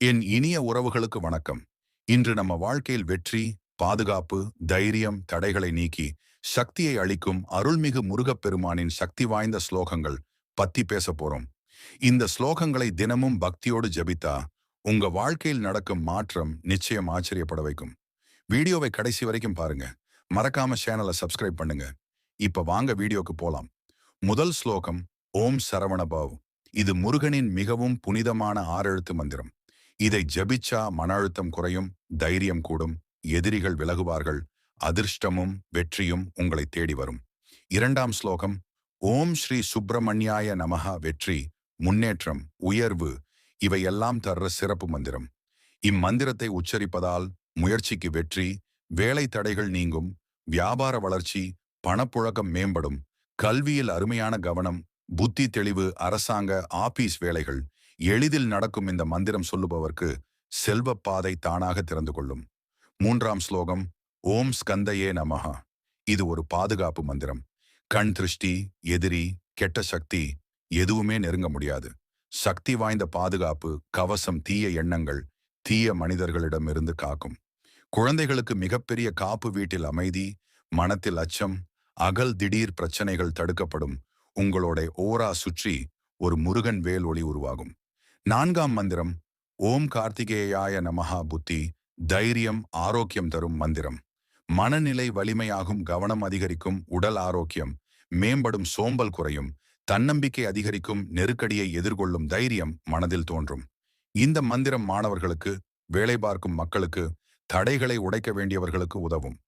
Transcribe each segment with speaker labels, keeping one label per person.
Speaker 1: என் இனிய உறவுகளுக்கு வணக்கம். இன்று நம்ம வாழ்க்கையில் வெற்றி பாதுகாப்பு தைரியம் தடைகளை நீக்கி சக்தியை அளிக்கும் அருள்மிகு முருகப்பெருமானின் சக்தி வாய்ந்த ஸ்லோகங்கள் பத்தி பேச போறோம். இந்த ஸ்லோகங்களை தினமும் பக்தியோடு ஜபித்தா உங்க வாழ்க்கையில் நடக்கும் மாற்றம் நிச்சயம் ஆச்சரியப்பட வைக்கும். வீடியோவை கடைசி வரைக்கும் பாருங்க. மறக்காம சேனலை சப்ஸ்கிரைப் பண்ணுங்க. இப்ப வாங்க வீடியோக்கு போலாம். முதல் ஸ்லோகம் ஓம் சரவணபாவ். இது முருகனின் மிகவும் புனிதமான ஆறெழுத்து மந்திரம். இதை ஜபிச்சா மன அழுத்தம் குறையும் தைரியம் கூடும் எதிரிகள் விலகுவார்கள் அதிர்ஷ்டமும் வெற்றியும் உங்களை தேடி வரும். இரண்டாம் ஸ்லோகம் ஓம் ஸ்ரீ சுப்பிரமணியாய நமகா வெற்றி முன்னேற்றம் உயர்வு இவையெல்லாம் தர்ற சிறப்பு மந்திரம். இம்மந்திரத்தை உச்சரிப்பதால் முயற்சிக்கு வெற்றி வேலை தடைகள் நீங்கும் வியாபார வளர்ச்சி பணப்புழக்கம் மேம்படும் கல்வியில் அருமையான கவனம் புத்தி தெளிவு அரசாங்க ஆபீஸ் வேலைகள் எளிதில் நடக்கும் இந்த மந்திரம் சொல்லுபவர்க்கு செல்வ பாதை தானாக திறந்து கொள்ளும். மூன்றாம் ஸ்லோகம் ஓம் ஸ்கந்தையே நமஹா. இது ஒரு பாதுகாப்பு மந்திரம். கண் திருஷ்டி எதிரி கெட்ட சக்தி எதுவுமே நெருங்க முடியாது. சக்தி வாய்ந்த பாதுகாப்பு கவசம் தீய எண்ணங்கள் தீய மனிதர்களிடமிருந்து காக்கும். குழந்தைகளுக்கு மிகப்பெரிய காப்பு வீட்டில் அமைதி மனத்தில் அச்சம் அகல் திடீர் பிரச்சனைகள் தடுக்கப்படும். உங்களோட ஓரா சுற்றி ஒரு முருகன் வேல் ஒளி உருவாகும். நான்காம் மந்திரம் ஓம் கார்த்திகேயாய நமஹா புத்தி தைரியம் ஆரோக்கியம் தரும் மந்திரம். மனநிலை வலிமையாகும் கவனம் அதிகரிக்கும் உடல் ஆரோக்கியம். மேம்படும் சோம்பல் குறையும். தன்னம்பிக்கை அதிகரிக்கும் நெருக்கடியை எதிர்கொள்ளும் தைரியம் மனதில் தோன்றும். இந்த மந்திரம் மாணவர்களுக்கு வேலை பார்க்கும் மக்களுக்கு தடைகளை உடைக்க வேண்டியவர்களுக்கு உதவும்.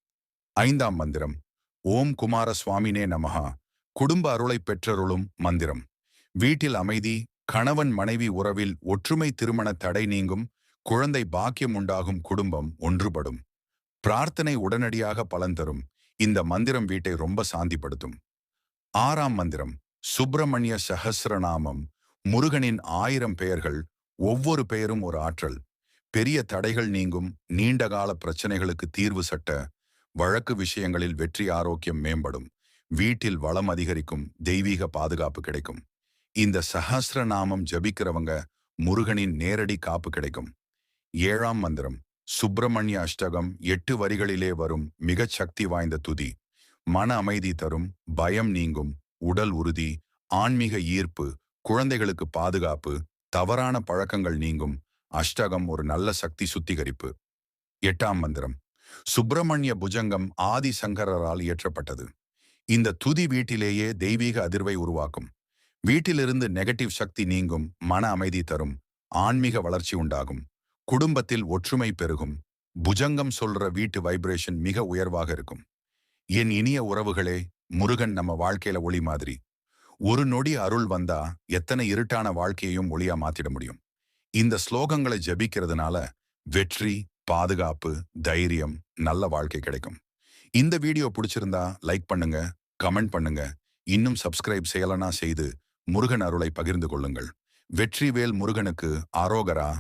Speaker 1: ஐந்தாம் மந்திரம் ஓம் குமார சுவாமினே நமஹா. குடும்ப அருளை பெற்றருளும் மந்திரம். வீட்டில் அமைதி கணவன் மனைவி உறவில் ஒற்றுமை திருமண தடை நீங்கும் குழந்தை பாக்கியம் உண்டாகும் குடும்பம் ஒன்றுபடும். பிரார்த்தனை உடனடியாக பலன் தரும். இந்த மந்திரம் வீட்டை ரொம்ப சாந்திப்படுத்தும். ஆறாம் மந்திரம் சுப்பிரமணிய சஹசிரநாமம். முருகனின் ஆயிரம் பெயர்கள் ஒவ்வொரு பெயரும் ஒரு ஆற்றல். பெரிய தடைகள் நீங்கும் நீண்டகால பிரச்சனைகளுக்கு தீர்வு சட்ட வழக்கு விஷயங்களில் வெற்றி ஆரோக்கியம் மேம்படும். வீட்டில் வளம் அதிகரிக்கும் தெய்வீக பாதுகாப்பு கிடைக்கும். இந்த சஹஸ்ர நாமம் ஜபிக்கிறவங்க முருகனின் நேரடி காப்பு கிடைக்கும். ஏழாம் மந்திரம். சுப்பிரமணிய அஷ்டகம் எட்டு வரிகளிலே வரும் மிகச் சக்தி வாய்ந்த துதி. மன அமைதி தரும் பயம் நீங்கும் உடல் உறுதி ஆன்மீக ஈர்ப்பு குழந்தைகளுக்கு பாதுகாப்பு தவறான பழக்கங்கள் நீங்கும் அஷ்டகம் ஒரு நல்ல சக்தி சுத்திகரிப்பு. எட்டாம் மந்திரம். சுப்பிரமணிய புஜங்கம் ஆதி சங்கரால் இயற்றப்பட்டது. இந்த துதி வீட்டிலேயே தெய்வீக அதிர்வை உருவாக்கும். வீட்டிலிருந்து நெகட்டிவ் சக்தி நீங்கும் மன அமைதி தரும் ஆன்மீக வளர்ச்சி உண்டாகும். குடும்பத்தில் ஒற்றுமை பெருகும். புஜங்கம் சொல்ற வீட்டு வைப்ரேஷன் மிக உயர்வாக இருக்கும். என் இனிய உறவுகளே முருகன் நம்ம வாழ்க்கையில ஒளி மாதிரி. ஒரு நொடி அருள் வந்தா எத்தனை இருட்டான வாழ்க்கையையும் ஒளியா மாத்திட முடியும். இந்த ஸ்லோகங்களை ஜபிக்கிறதுனால வெற்றி பாதுகாப்பு தைரியம் நல்ல வாழ்க்கை கிடைக்கும். இந்த வீடியோ பிடிச்சிருந்தா லைக் பண்ணுங்க கமெண்ட் பண்ணுங்க. இன்னும் சப்ஸ்கிரைப் செய்யலனா செய்து முருகன் அருளை பகிர்ந்து கொள்ளுங்கள். வெற்றிவேல் முருகனுக்கு ஆரோகரா